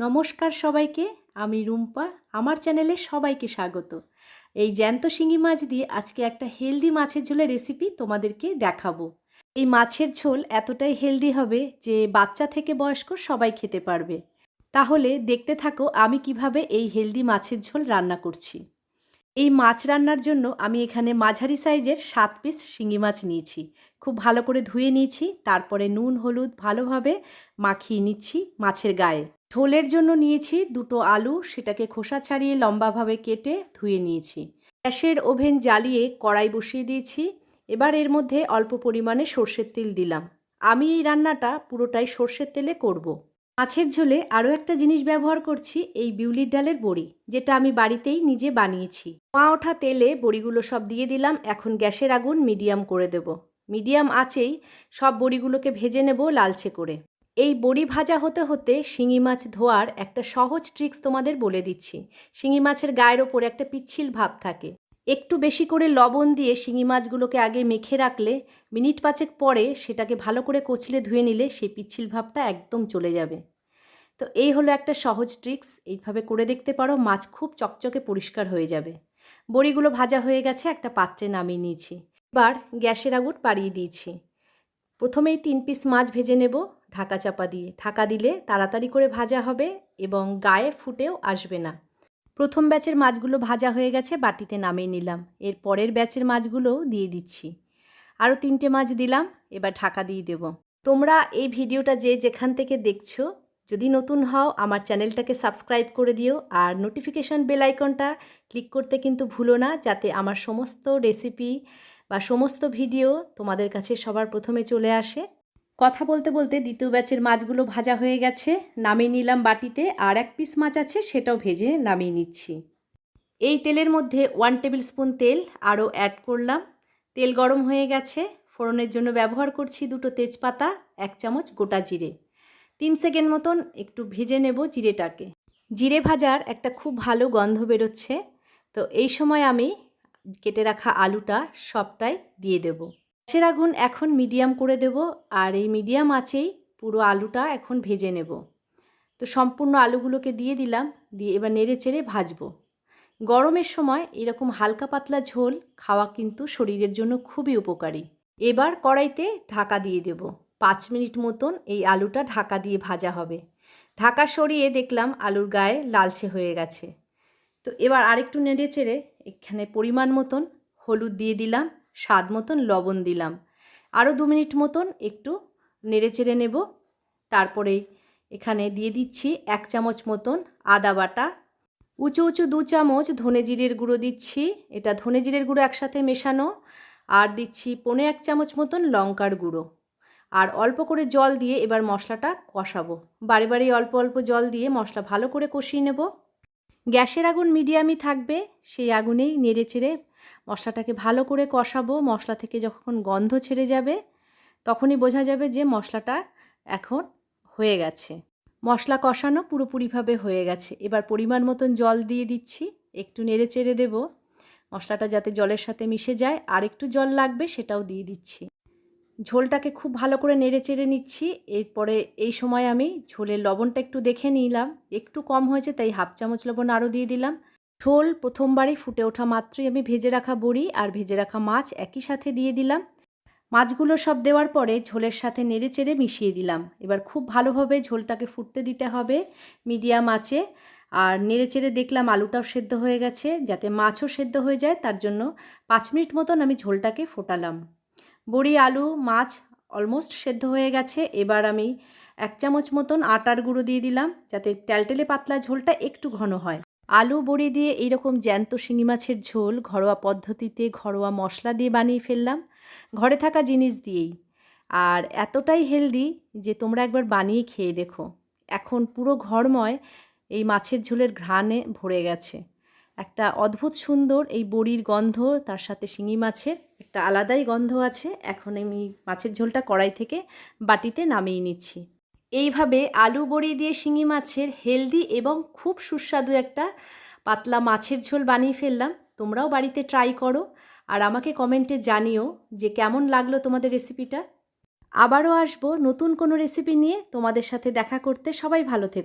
নমস্কার সবাইকে, আমি রুম্পা, আমার চ্যানেলে সবাইকে স্বাগত। এই জ্যান্ত শিঙি মাছ দিয়ে আজকে একটা হেলদি মাছের ঝোলের রেসিপি তোমাদেরকে দেখাবো। এই মাছের ঝোল এতটাই হেলদি হবে যে বাচ্চা থেকে বয়স্ক সবাই খেতে পারবে। তাহলে দেখতে থাকো আমি কীভাবে এই হেলদি মাছের ঝোল রান্না করছি। এই মাছ রান্নার জন্য আমি এখানে মাঝারি সাইজের সাত পিস শিঙি মাছ নিয়েছি। খুব ভালো করে ধুয়ে নিয়েছি, তারপরে নুন, হলুদ ভালোভাবে মাখিয়ে নিচ্ছি মাছের গায়ে। ঝোলের জন্য নিয়েছি দুটো আলু, সেটাকে খোসা ছাড়িয়ে লম্বাভাবে কেটে ধুয়ে নিয়েছি। গ্যাসের ওভেন জ্বালিয়ে কড়াই বসিয়ে দিয়েছি। এবার এর মধ্যে অল্প পরিমাণে সর্ষের তেল দিলাম। আমি এই রান্নাটা পুরোটাই সর্ষের তেলে করব। মাছের ঝোলে আরও একটা জিনিস ব্যবহার করছি, এই বিউলির ডালের বড়ি, যেটা আমি বাড়িতেই নিজে বানিয়েছি। মা ওঠা তেলে বড়িগুলো সব দিয়ে দিলাম, এখন গ্যাসের আগুন মিডিয়াম করে দেব। মিডিয়াম আঁচেই সব বড়িগুলোকে ভেজে নেব লালচে করে। এই বড়ি ভাজা হতে হতে শিঙি মাছ ধোয়ার একটা সহজ ট্রিক্স তোমাদের বলে দিচ্ছি। শিঙি মাছের গায়ের ওপরে একটা পিচ্ছিল ভাব থাকে। একটু বেশি করে লবণ দিয়ে শিঙি মাছগুলোকে আগে মেখে রাখলে মিনিট পাঁচেক পরে সেটাকে ভালো করে কচলে ধুয়ে নিলে সেই পিচ্ছিল ভাবটা একদম চলে যাবে। তো এই হলো একটা সহজ ট্রিক্স এইভাবে করে দেখতে পারো, মাছ খুব চকচকে পরিষ্কার হয়ে যাবে। বড়িগুলো ভাজা হয়ে গেছে, একটা পাত্রে নামিয়ে নিয়েছি। এবার গ্যাসের আগুন বাড়িয়ে দিয়েছি। প্রথমেই তিন পিস মাছ ভেজে নেব ঢাকা চাপা দিয়ে। ঢাকা দিলে তাড়াতাড়ি করে ভাজা হবে এবং গায়ে ফুটেও আসবে না। প্রথম ব্যাচের মাছগুলো ভাজা হয়ে গেছে, বাটিতে নামিয়ে নিলাম। এর পরের ব্যাচের মাছগুলোও দিয়ে দিচ্ছি। আরও তিনটে মাছ দিলাম, এবার ঢাকা দিয়ে দেব। তোমরা এই ভিডিওটা যে যেখান থেকে দেখছ, যদি নতুন হও, আমার চ্যানেলটাকে সাবস্ক্রাইব করে দিও আর নোটিফিকেশান বেল আইকনটা ক্লিক করতে কিন্তু ভুলো না, যাতে আমার সমস্ত রেসিপি বা সমস্ত ভিডিও তোমাদের কাছে সবার প্রথমে চলে আসে। কথা বলতে বলতে দ্বিতীয় ব্যাচের মাছগুলো ভাজা হয়ে গেছে। নামিয়ে নিলাম বাটিতে আর এক পিস মাছ আছে, সেটাও ভেজে নামিয়ে নিচ্ছি। এই তেলের মধ্যে ওয়ান টেবিল স্পুন তেল আরও অ্যাড করলাম। তেল গরম হয়ে গেছে। ফোড়নের জন্য ব্যবহার করছি দুটো তেজপাতা, এক চামচ গোটা জিরে। তিন সেকেন্ড মতন একটু ভেজে নেব জিরেটাকে। জিরে ভাজার একটা খুব ভালো গন্ধ বেরোচ্ছে। তো এই সময় আমি কেটে রাখা আলুটা সবটাই দিয়ে দেব। গ্যাসের আগুন এখন মিডিয়াম করে দেব আর এই মিডিয়াম আছেই পুরো আলুটা এখন ভেজে নেব। তো সম্পূর্ণ আলুগুলোকে দিয়ে দিলাম, দিয়ে এবার নেড়ে চেড়ে ভাজবো। গরমের সময় এরকম হালকা পাতলা ঝোল খাওয়া কিন্তু শরীরের জন্য খুবই উপকারী। এবার কড়াইতে ঢাকা দিয়ে দেব। পাঁচ মিনিট মতন এই আলুটা ঢাকা দিয়ে ভাজা হবে। ঢাকা সরিয়ে দেখলাম আলুর গায়ে লালচে হয়ে গেছে। তো এবার আরেকটু নেড়ে চেড়ে এখানে পরিমাণ মতন হলুদ দিয়ে দিলাম। স্বাদ মতন লবণ দিলাম। আরও দু মিনিট মতন একটু নেড়ে চেড়ে নেব। তারপরে এখানে দিয়ে দিচ্ছি এক চামচ মতন আদা বাটা। উঁচু উঁচু দু চামচ ধনে জিরের গুঁড়ো দিচ্ছি। এটা ধনে জিরের গুঁড়ো একসাথে মেশানো। আর দিচ্ছি পনে এক চামচ মতন লঙ্কার গুঁড়ো। আর অল্প করে জল দিয়ে এবার মশলাটা কষাবো। বারে বারে অল্প অল্প জল দিয়ে মশলা ভালো করে কষিয়ে নেব। গ্যাসের আগুন মিডিয়ামই থাকবে। সেই আগুনেই নেড়ে চেড়ে মশলাটাকে ভালো করে কষাবো। মশলা থেকে যখন গন্ধ ছেড়ে যাবে, তখনই বোঝা যাবে যে মশলাটা এখন হয়ে গেছে। মশলা কষানো পুরোপুরিভাবে হয়ে গেছে। এবার পরিমাণ মতন জল দিয়ে দিচ্ছি। একটু নেড়ে চেড়ে দেব। মশলাটা যাতে জলের সাথে মিশে যায়, আর একটু জল লাগবে সেটাও দিয়ে দিচ্ছি। ঝোলটাকে খুব ভালো করে নেড়ে চেড়ে নিচ্ছি। এরপরে এই সময় আমি ঝোলের লবণটা একটু দেখে নিলাম। একটু কম হয়েছে, তাই হাফ চামচ লবণ আরও দিয়ে দিলাম। ঝোল প্রথমবারই ফুটে ওঠা মাত্রই আমি ভেজে রাখা বড়ি আর ভেজে রাখা মাছ একই সাথে দিয়ে দিলাম। মাছগুলো সব দেওয়ার পরে ঝোলের সাথে নেড়ে চেড়ে মিশিয়ে দিলাম। এবার খুব ভালোভাবে ঝোলটাকে ফুটতে দিতে হবে, মিডিয়াম আঁচে। আর নেড়ে চেড়ে দেখলাম আলুটাও সেদ্ধ হয়ে গেছে, যাতে মাছও সেদ্ধ হয়ে যায়, তার জন্য পাঁচ মিনিট মতন আমি ঝোলটাকে ফোটালাম। বড়ি, আলু, মাছ অলমোস্ট সেদ্ধ হয়ে গেছে। এবার আমি এক চামচ মতন আটার গুঁড়ো দিয়ে দিলাম, যাতে টেলটেলে পাতলা ঝোলটা একটু ঘন হয়। আলু বড়ি দিয়ে এইরকম জ্যান্ত শিঙি মাছের ঝোল ঘরোয়া পদ্ধতিতে ঘরোয়া মশলা দিয়ে বানিয়ে ফেললাম। ঘরে থাকা জিনিস দিয়েই। আর এতটাই হেলদি যে তোমরা একবার বানিয়ে খেয়ে দেখো। এখন পুরো ঘরময় এই মাছের ঝোলের ঘ্রাণে ভরে গেছে। একটা অদ্ভুত সুন্দর এই বড়ির গন্ধ, তার সাথে শিঙি মাছের একটা আলাদাই গন্ধ আছে। এখন আমি মাছের ঝোলটা কড়াই থেকে বাটিতে নামিয়ে নিচ্ছি। এইভাবে আলু বড়ি দিয়ে শিঙি মাছের হেলদি এবং খুব সুস্বাদু একটা পাতলা মাছের ঝোল বানিয়ে ফেললাম। তোমরাও বাড়িতে ট্রাই করো আর আমাকে কমেন্টে জানিও যে কেমন লাগল তোমাদের রেসিপিটা আবারও আসব নতুন কোনো রেসিপি নিয়ে। তোমাদের সাথে দেখা করতে সবাই ভালো থেকো।